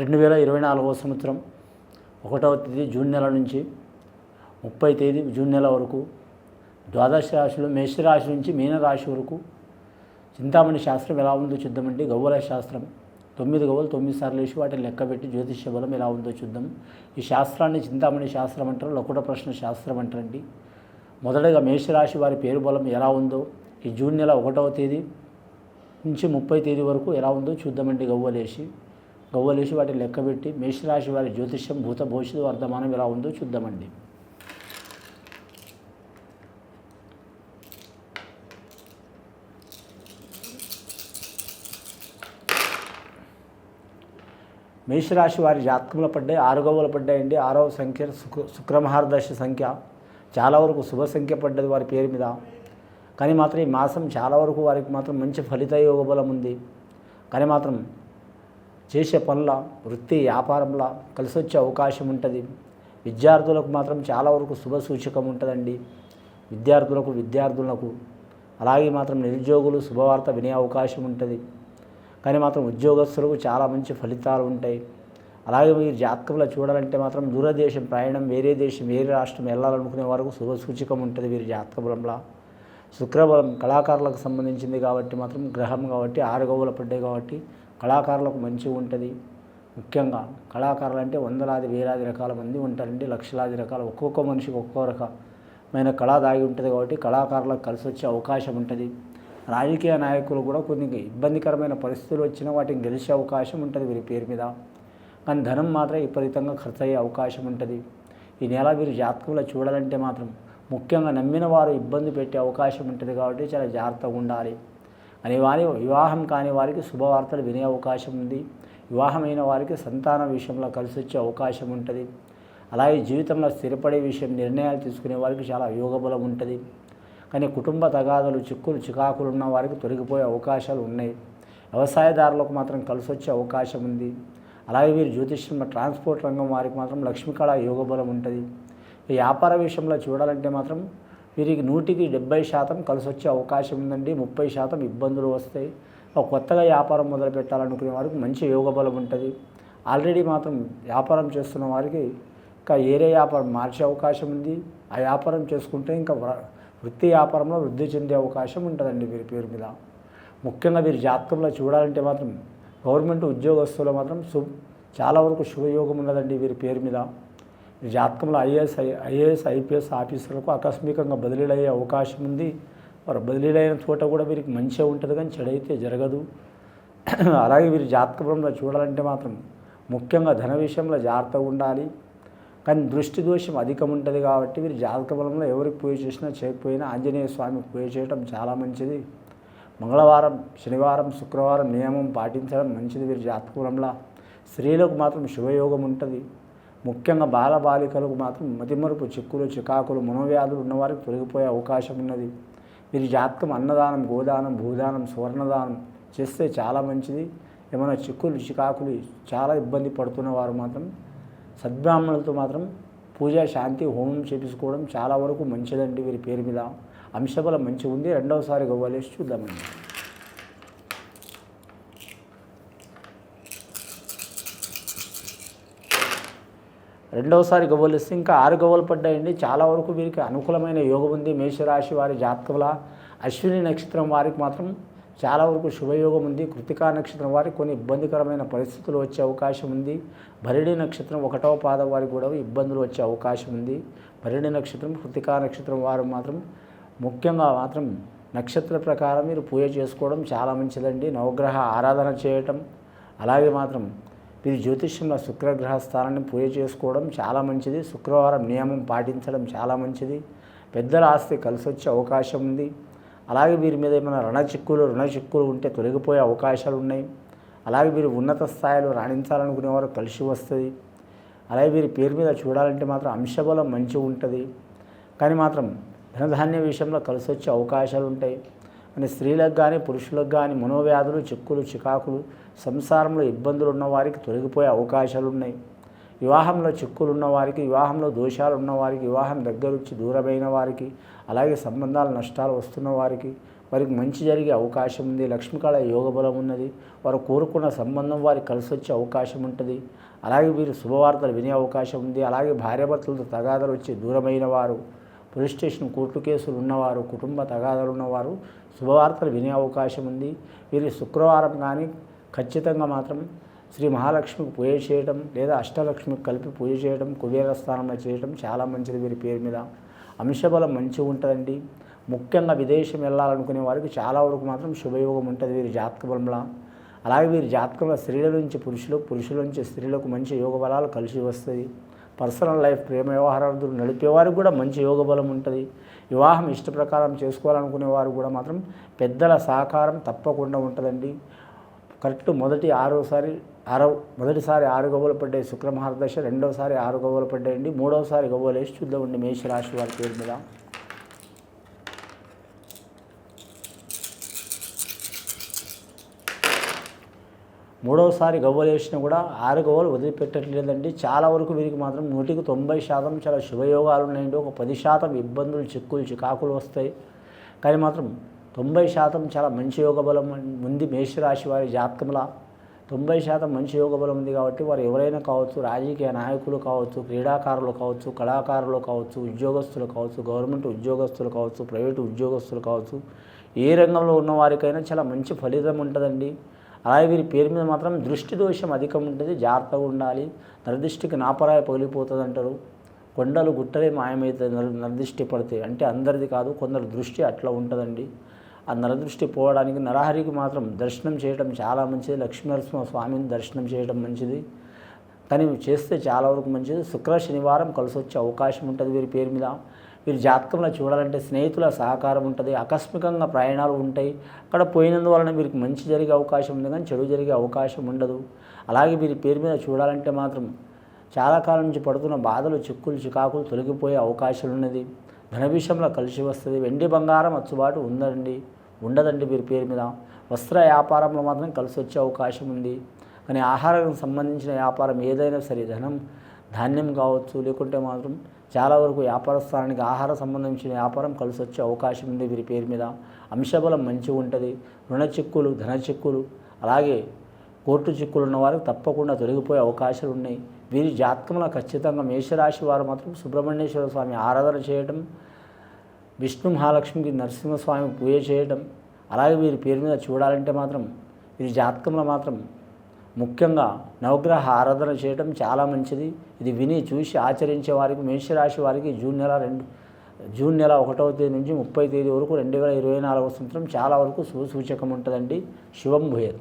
రెండు వేల ఇరవై నాలుగవ సంవత్సరం ఒకటవ తేదీ జూన్ నెల నుంచి ముప్పై తేదీ జూన్ నెల వరకు ద్వాదశ రాశిలో మేషరాశి నుంచి మీనరాశి వరకు చింతామణి శాస్త్రం ఎలా ఉందో చూద్దామండి గవ్వల శాస్త్రం తొమ్మిది గవ్వలు తొమ్మిది సార్లు వేసి వాటిని లెక్కబెట్టి జ్యోతిష్య బలం ఎలా ఉందో చూద్దాం. ఈ శాస్త్రాన్ని చింతామణి శాస్త్రం అంటారు లకుట ప్రశ్న శాస్త్రం అంటారండి. మొదటగా మేషరాశి వారి పేరు బలం ఎలా ఉందో ఈ జూన్ నెల ఒకటవ తేదీ నుంచి ముప్పై తేదీ వరకు ఎలా ఉందో చూద్దామండి గవ్వలేసి గవ్వలేసి వాటిని లెక్కబెట్టి మేషరాశి వారి జ్యోతిష్యం భూత భవిష్యత్తు వర్ధమానం ఎలా ఉందో చూద్దామండి. మేషరాశి వారి జాతకంలో పడ్డాయి ఆరు గవ్వలు పడ్డాయండి. ఆరవ సంఖ్య శుక్ర శుక్రమహారదశ సంఖ్య. చాలా వరకు శుభ సంఖ్య పడ్డది వారి పేరు మీద. కానీ మాత్రం ఈ మాసం చాలా వరకు వారికి మాత్రం మంచి ఫలిత యోగ బలం ఉంది. కానీ మాత్రం చేసే పనుల వృత్తి వ్యాపారంలో కలిసి వచ్చే అవకాశం ఉంటుంది. విద్యార్థులకు మాత్రం చాలా వరకు శుభ సూచకం ఉంటుందండి. విద్యార్థులకు విద్యార్థులకు అలాగే మాత్రం నిరుద్యోగులు శుభవార్త వినే అవకాశం ఉంటుంది. కానీ మాత్రం ఉద్యోగస్తులకు చాలా మంచి ఫలితాలు ఉంటాయి. అలాగే మీరు జాతకంలో చూడాలంటే మాత్రం దూరదేశం ప్రయాణం వేరే దేశం వేరే రాష్ట్రం వెళ్ళాలనుకునే వరకు శుభ సూచకం ఉంటుంది వీరి జాతకబలంలో. శుక్రబలం కళాకారులకు సంబంధించింది కాబట్టి మాత్రం గ్రహం కాబట్టి ఆరు పడ్డాయి కాబట్టి కళాకారులకు మంచిగా ఉంటుంది. ముఖ్యంగా కళాకారులు అంటే వందలాది వేలాది రకాల మంది ఉంటారండి. లక్షలాది రకాల ఒక్కొక్క మనిషికి ఒక్కో రకమైన కళ దాగి ఉంటుంది కాబట్టి కళాకారులకు కలిసి వచ్చే అవకాశం ఉంటుంది. రాజకీయ నాయకులు కూడా కొన్ని ఇబ్బందికరమైన పరిస్థితులు వచ్చినా వాటిని గెలిచే అవకాశం ఉంటుంది వీరి పేరు మీద. కానీ ధనం మాత్రం విపరీతంగా ఖర్చు అయ్యే అవకాశం ఉంటుంది. ఈ నెల వీరు జాతకంలో చూడాలంటే మాత్రం ముఖ్యంగా నమ్మిన వారు ఇబ్బంది పెట్టే అవకాశం ఉంటుంది కాబట్టి చాలా జాగ్రత్తగా ఉండాలి. అని వారి వివాహం కాని వారికి శుభవార్తలు వినే అవకాశం ఉంది. వివాహమైన వారికి సంతాన విషయంలో కలిసి వచ్చే అవకాశం ఉంటుంది. అలాగే జీవితంలో స్థిరపడే విషయం నిర్ణయాలు తీసుకునే వారికి చాలా యోగబలం ఉంటుంది. కానీ కుటుంబ తగాదులు చిక్కులు చికాకులు ఉన్న వారికి తొలగిపోయే అవకాశాలు ఉన్నాయి. వ్యవసాయదారులకు మాత్రం కలిసి వచ్చే అవకాశం ఉంది. అలాగే వీరు జ్యోతిష్యం ట్రాన్స్పోర్ట్ రంగం వారికి మాత్రం లక్ష్మీకళ యోగబలం ఉంటుంది. వ్యాపార విషయంలో చూడాలంటే మాత్రం వీరికి నూటికి డెబ్బై శాతం కలిసి వచ్చే అవకాశం ఉందండి. ముప్పై శాతం ఇబ్బందులు వస్తాయి. ఒక కొత్తగా వ్యాపారం మొదలు పెట్టాలనుకునే వారికి మంచి యోగబలం ఉంటుంది. ఆల్రెడీ మాత్రం వ్యాపారం చేస్తున్న వారికి ఇంకా ఏరే వ్యాపారం మార్చే అవకాశం ఉంది. ఆ వ్యాపారం చేసుకుంటే ఇంకా వృత్తి వ్యాపారంలో వృద్ధి చెందే అవకాశం ఉంటుందండి వీరి పేరు మీద. ముఖ్యంగా వీరి జాతకంలో చూడాలంటే మాత్రం గవర్నమెంట్ ఉద్యోగస్తులు మాత్రం శు చాలా వరకు శుభయోగం ఉన్నదండి వీరి పేరు మీద. జాతకంలో ఐఏఎస్ ఐఏఎస్ ఐపీఎస్ ఆఫీసర్లకు ఆకస్మికంగా బదిలీలు అయ్యే అవకాశం ఉంది. వారు బదిలీలైన చోట కూడా వీరికి మంచిగా ఉంటుంది కానీ చెడైతే జరగదు. అలాగే వీరి జాతకంలో చూడాలంటే మాత్రం ముఖ్యంగా ధన విషయంలో జాగ్రత్తగా ఉండాలి. కానీ దృష్టి దోషం అధికం ఉంటుంది కాబట్టి వీరి జాతక బలంలో ఎవరికి పూజ చేసినా చేయకపోయినా ఆంజనేయ స్వామికి పూజ చేయడం చాలా మంచిది. మంగళవారం శనివారం శుక్రవారం నియమం పాటించడం మంచిది వీరి జాతకూలంలో స్త్రీలకు మాత్రం శుభయోగం ఉంటుంది. ముఖ్యంగా బాలబాలికలకు మాత్రం మతిమరుపు చిక్కులు చికాకులు మనోవ్యాధులు ఉన్నవారికి తొలగిపోయే అవకాశం ఉన్నది. వీరి జాతకం అన్నదానం గోదానం భూదానం సువర్ణదానం చేస్తే చాలా మంచిది. ఏమైనా చిక్కులు చికాకులు చాలా ఇబ్బంది పడుతున్న వారు మాత్రం సద్బ్రాహ్మణులతో మాత్రం పూజ శాంతి హోమం చేపించుకోవడం చాలా వరకు మంచిదండి వీరి పేరు మీద. అంశబలం మంచిగా ఉంది రెండవసారి గవ్వలేసి చూద్దామండి. రెండవసారి గవ్వలు ఇస్తే ఇంకా ఆరు గవ్వలు పడ్డాయండి. చాలా వరకు వీరికి అనుకూలమైన యోగం ఉంది. మేషరాశి వారి జాతకుల అశ్విని నక్షత్రం వారికి మాత్రం చాలా వరకు శుభయోగం ఉంది. కృతికా నక్షత్రం వారికి కొన్ని ఇబ్బందికరమైన పరిస్థితులు వచ్చే అవకాశం ఉంది. భరిణి నక్షత్రం ఒకటవ పాదం వారికి కూడా ఇబ్బందులు వచ్చే అవకాశం ఉంది. భరిణి నక్షత్రం కృతికా నక్షత్రం వారు మాత్రం ముఖ్యంగా మాత్రం నక్షత్ర ప్రకారం మీరు పూజ చేసుకోవడం చాలా మంచిదండి. నవగ్రహ ఆరాధన చేయటం అలాగే మాత్రం వీరి జ్యోతిష్యంలో శుక్రగ్రహ స్థానాన్ని పూజ చేసుకోవడం చాలా మంచిది. శుక్రవారం నియమం పాటించడం చాలా మంచిది. పెద్దల ఆస్తి కలిసి వచ్చే అవకాశం ఉంది. అలాగే వీరి మీద ఏమైనా రుణ చిక్కులు రుణ చిక్కులు ఉంటే తొలగిపోయే అవకాశాలు ఉన్నాయి. అలాగే వీరు ఉన్నత స్థాయిలో రాణించాలనుకునేవారు కలిసి వస్తుంది. అలాగే వీరి పేరు మీద చూడాలంటే మాత్రం అంశబలం మంచిగా ఉంటుంది. కానీ మాత్రం ధనధాన్య విషయంలో కలిసి వచ్చే అవకాశాలు ఉంటాయి. అని స్త్రీలకు కానీ పురుషులకు కానీ మనోవ్యాధులు చిక్కులు చికాకులు సంసారంలో ఇబ్బందులు ఉన్నవారికి తొలగిపోయే అవకాశాలు ఉన్నాయి వివాహంలో చిక్కులు ఉన్నవారికి వివాహంలో దోషాలు ఉన్నవారికి వివాహం దగ్గర వచ్చి దూరమైన వారికి అలాగే సంబంధాలు నష్టాలు వస్తున్న వారికి వారికి మంచి జరిగే అవకాశం ఉంది. లక్ష్మీకాళ యోగ బలం ఉన్నది. వారు కోరుకున్న సంబంధం వారికి కలిసి వచ్చే అవకాశం ఉంటుంది. అలాగే వీరు శుభవార్తలు వినే అవకాశం ఉంది. అలాగే భార్యాభర్తలతో తగాదలు వచ్చి దూరమైన వారు పోలీస్ స్టేషన్ కోర్టు కేసులు ఉన్నవారు కుటుంబ తగాదాలు ఉన్నవారు శుభవార్తలు వినే అవకాశం ఉంది. వీరి శుక్రవారం కానీ ఖచ్చితంగా మాత్రం శ్రీ మహాలక్ష్మికి పూజ చేయడం లేదా అష్టలక్ష్మికి కలిపి పూజ చేయడం కుబేర స్థానంలో చేయడం చాలా మంచిది వీరి పేరు మీద. అంశబలం మంచిగా ఉంటుందండి. ముఖ్యంగా విదేశం వెళ్ళాలనుకునే వారికి చాలా వరకు మాత్రం శుభయోగం ఉంటుంది వీరి జాతక బలంలో. అలాగే వీరి జాతకంలో స్త్రీల నుంచి పురుషులు పురుషుల నుంచి స్త్రీలకు మంచి యోగ బలాలు కలిసి వస్తుంది పర్సనల్ లైఫ్ ప్రేమ వ్యవహారాలు నడిపేవారికి కూడా మంచి యోగ బలం ఉంటుంది. వివాహం ఇష్ట ప్రకారం చేసుకోవాలనుకునే వారు కూడా మాత్రం పెద్దల సహకారం తప్పకుండా ఉంటుందండి. కరెక్ట్ మొదటి ఆరోసారి ఆరో మొదటిసారి ఆరు గవ్వలు పడ్డాయి శుక్రమహారదశ రెండోసారి ఆరు గవ్వలు పడ్డాయండి మూడోసారి గవ్వలు వేసి చూద్దామండి మేషరాశి వారి పేరు మీద. మూడవసారి గవ్వలు వేసినా కూడా ఆరు గవ్వలు వదిలిపెట్టట్లేదండి. చాలా వరకు వీరికి మాత్రం నూటికి తొంభై శాతం చాలా శుభయోగాలు ఉన్నాయండి. ఒక పది శాతం ఇబ్బందులు చిక్కులు చికాకులు వస్తాయి. కానీ మాత్రం తొంభై శాతం చాలా మంచి యోగ బలం ఉంది మేషరాశి వారి జాతకంలా. తొంభై శాతం మంచి యోగ బలం ఉంది కాబట్టి వారు ఎవరైనా కావచ్చు రాజకీయ నాయకులు కావచ్చు క్రీడాకారులు కావచ్చు కళాకారులు కావచ్చు ఉద్యోగస్తులు కావచ్చు గవర్నమెంట్ ఉద్యోగస్తులు కావచ్చు ప్రైవేటు ఉద్యోగస్తులు కావచ్చు ఏ రంగంలో ఉన్న వారికైనా చాలా మంచి ఫలితం ఉంటుందండి. అలాగే వీరి పేరు మీద మాత్రం దృష్టి దోషం అధికం ఉంటుంది జాగ్రత్తగా ఉండాలి. నరదృష్టికి నాపరాయ పగిలిపోతుంది అంటారు కొండలు గుట్టలే మాయమైతే నర నరదృష్టి పడితే అంటే అందరిది కాదు కొందరు దృష్టి అట్లా ఉంటుందండి. ఆ నరదృష్టి పోవడానికి నరహరికి మాత్రం దర్శనం చేయడం చాలా మంచిది. లక్ష్మీనరసింహ స్వామిని దర్శనం చేయడం మంచిది. కానీ చేస్తే చాలా వరకు మంచిది. శుక్ర శనివారం కలిసి వచ్చే అవకాశం ఉంటుంది వీరి పేరు మీద. వీరి జాతకంలో చూడాలంటే స్నేహితుల సహకారం ఉంటుంది ఆకస్మికంగా ప్రయాణాలు ఉంటాయి. అక్కడ పోయినందువలన వీరికి మంచి జరిగే అవకాశం ఉంది కానీ చెడు జరిగే అవకాశం ఉండదు. అలాగే వీరి పేరు మీద చూడాలంటే మాత్రం చాలా కాలం నుంచి పడుతున్న బాధలు చిక్కులు చికాకులు తొలగిపోయే అవకాశాలు ఉన్నది. ధన విషయంలో కలిసి వస్తుంది. వెండి బంగారం అచ్చుబాటు ఉందండి ఉండదండి వీరి పేరు మీద. వస్త్ర వ్యాపారంలో మాత్రం కలిసి వచ్చే అవకాశం ఉంది. కానీ ఆహారానికి సంబంధించిన వ్యాపారం ఏదైనా సరే ధనం ధాన్యం కావచ్చు లేకుంటే మాత్రం చాలా వరకు వ్యాపార స్థానానికి ఆహార సంబంధించిన వ్యాపారం కలిసి వచ్చే అవకాశం ఉంది వీరి పేరు మీద. అంశబలం మంచిగా ఉంటుంది. రుణ చిక్కులు ధన చిక్కులు అలాగే కోర్టు చిక్కులు ఉన్న వారికి తప్పకుండా తొలగిపోయే అవకాశాలు ఉన్నాయి. వీరి జాతకంలో ఖచ్చితంగా మేషరాశి వారు మాత్రం సుబ్రహ్మణ్యేశ్వర స్వామి ఆరాధన చేయడం విష్ణు మహాలక్ష్మికి నరసింహస్వామి పూజ చేయడం అలాగే వీరి పేరు మీద చూడాలంటే మాత్రం వీరి జాతకంలో మాత్రం ముఖ్యంగా నవగ్రహ ఆరాధన చేయడం చాలా మంచిది. ఇది విని చూసి ఆచరించే వారికి మేషరాశి వారికి జూన్ నెల రెండు జూన్ నెల ఒకటవ తేదీ నుంచి ముప్పై తేదీ వరకు రెండు వేల ఇరవై నాలుగవ సంవత్సరం చాలా వరకు సుసూచకం ఉంటుందండి. శివం భూయత్.